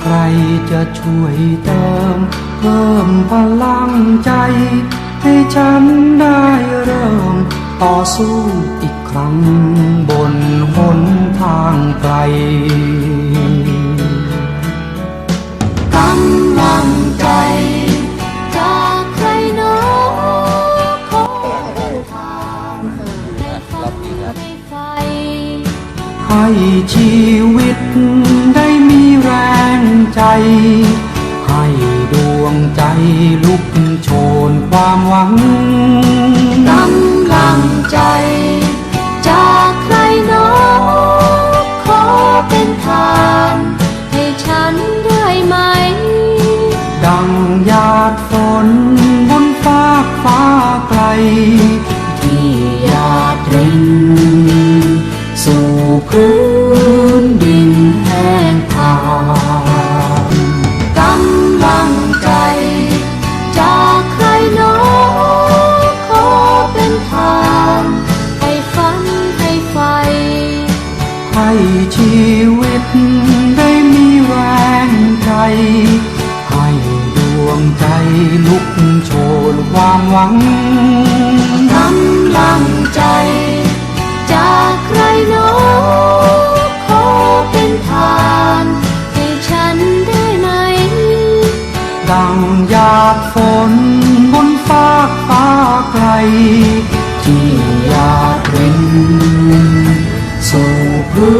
ใครจะช่วยเติม เพิ่มพลังใจ ให้ฉันได้เริ่ม ต่อสู้อีกครั้งบนหนทางไกลกำลังใจจากใครหนอขอทางให้ฝันให้ไฟให้ชีวิตได้มีแรง ใจ ให้ดวงใจลุกโชนความหวังกำลังใจ จากใครหนอขอเป็นทาน ให้ฉันได้ไหม ดังหยาดฝนบนฟ้าฟ้าไกล ชีวิตได้มีแรงใจให้ดวงใจลุกโชนความหวังกำลังใจ จากใครหนอขอเป็นทานให้ฉันได้ไหม ดังหยาดฝนบนฟ้าฟ้าไกล พื้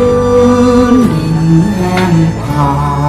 นดินแห้งผา